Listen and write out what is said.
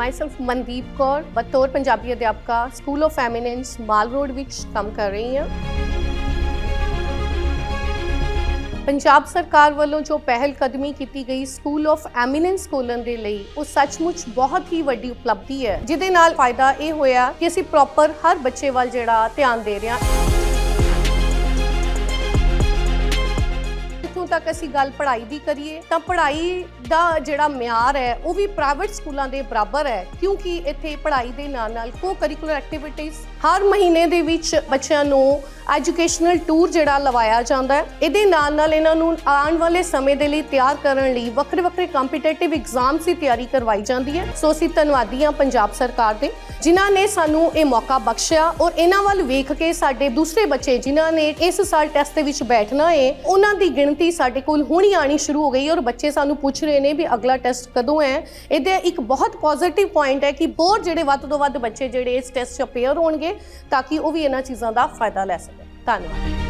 Myself Mandeep Kaur, ਬਤੌਰ ਪੰਜਾਬੀ ਅਧਿਆਪਕਾ, school of eminence mall road ਵਿੱਚ ਕੰਮ ਕਰ ਰਹੀ ਹਾਂ। ਪੰਜਾਬ ਸਰਕਾਰ ਵੱਲੋਂ ਜੋ ਪਹਿਲ ਕਦਮੀ ਕੀਤੀ ਗਈ ਸਕੂਲ ਆਫ ਐਮੀਨੈਂਸ ਖੋਲਣ ਦੇ ਲਈ, ਉਹ ਸੱਚਮੁੱਚ ਬਹੁਤ ਹੀ ਵੱਡੀ ਉਪਲਬਧੀ ਹੈ। ਜਿਹਦੇ ਨਾਲ ਫਾਇਦਾ ਇਹ ਹੋਇਆ ਕਿ ਅਸੀਂ ਪ੍ਰੋਪਰ ਹਰ ਬੱਚੇ ਵੱਲ ਜਿਹੜਾ ਧਿਆਨ ਦੇ ਰਹੇ ਹਾਂ। ਜਿੱਥੋਂ ਤੱਕ ਅਸੀਂ ਗੱਲ ਪੜ੍ਹਾਈ ਦੀ ਕਰੀਏ, ਤਾਂ ਪੜ੍ਹਾਈ ਦਾ ਜਿਹੜਾ ਮਿਆਰ ਹੈ, ਉਹ ਵੀ ਪ੍ਰਾਈਵੇਟ ਸਕੂਲਾਂ ਦੇ ਬਰਾਬਰ ਹੈ, ਕਿਉਂਕਿ ਇੱਥੇ ਪੜ੍ਹਾਈ ਦੇ ਨਾਲ ਨਾਲ ਕੋ ਕਰਿਕੂਲਰ ਐਕਟੀਵਿਟੀਜ਼ ਹਰ ਮਹੀਨੇ ਦੇ ਵਿੱਚ ਬੱਚਿਆਂ ਨੂੰ ਐਜੂਕੇਸ਼ਨਲ ਟੂਰ ਜਿਹੜਾ ਲਵਾਇਆ ਜਾਂਦਾ ਹੈ। ਇਹਦੇ ਨਾਲ ਨਾਲ ਇਹਨਾਂ ਨੂੰ ਆਉਣ ਵਾਲੇ ਸਮੇਂ ਦੇ ਲਈ ਤਿਆਰ ਕਰਨ ਲਈ ਵੱਖਰੇ ਵੱਖਰੇ ਕੰਪੀਟੀਟਿਵ ਐਗਜ਼ਾਮਸ ਦੀ ਤਿਆਰੀ ਕਰਵਾਈ ਜਾਂਦੀ ਹੈ। ਸੋ ਅਸੀਂ ਧੰਨਵਾਦੀ ਹਾਂ ਪੰਜਾਬ ਸਰਕਾਰ ਦੇ, ਜਿਨ੍ਹਾਂ ਨੇ ਸਾਨੂੰ ਇਹ ਮੌਕਾ ਬਖਸ਼ਿਆ ਔਰ ਇਹਨਾਂ ਵੱਲ ਵੇਖ ਕੇ ਸਾਡੇ ਦੂਸਰੇ ਬੱਚੇ ਜਿਨ੍ਹਾਂ ਨੇ ਇਸ ਸਾਲ ਟੈਸਟ ਦੇ ਵਿੱਚ ਬੈਠਣਾ ਹੈ, ਉਹਨਾਂ ਦੀ ਗਿਣਤੀ ਸਾਡੇ ਕੋਲ ਹੁਣੀ ਆਣੀ ਸ਼ੁਰੂ ਹੋ ਗਈ ਔਰ ਬੱਚੇ ਸਾਨੂੰ ਪੁੱਛ ਰਹੇ ਨੇ ਵੀ ਅਗਲਾ ਟੈਸਟ ਕਦੋਂ ਹੈ। ਇਹਦੇ ਇੱਕ ਬਹੁਤ ਪੋਜ਼ਿਟਿਵ ਪੁਆਇੰਟ ਹੈ ਕਿ ਬਹੁਤ ਜਿਹੜੇ ਵੱਧ ਤੋਂ ਵੱਧ ਬੱਚੇ ਜਿਹੜੇ ਇਸ ਟੈਸਟ 'ਚ ਅਪੇਅਰ ਹੋਣਗੇ ਤਾਂ ਕਿ ਉਹ ਵੀ ਇਹਨਾਂ ਚੀਜ਼ਾਂ ਦਾ ਫਾਇਦਾ ਲੈ ਸਕਣ। ਧੰਨਵਾਦ।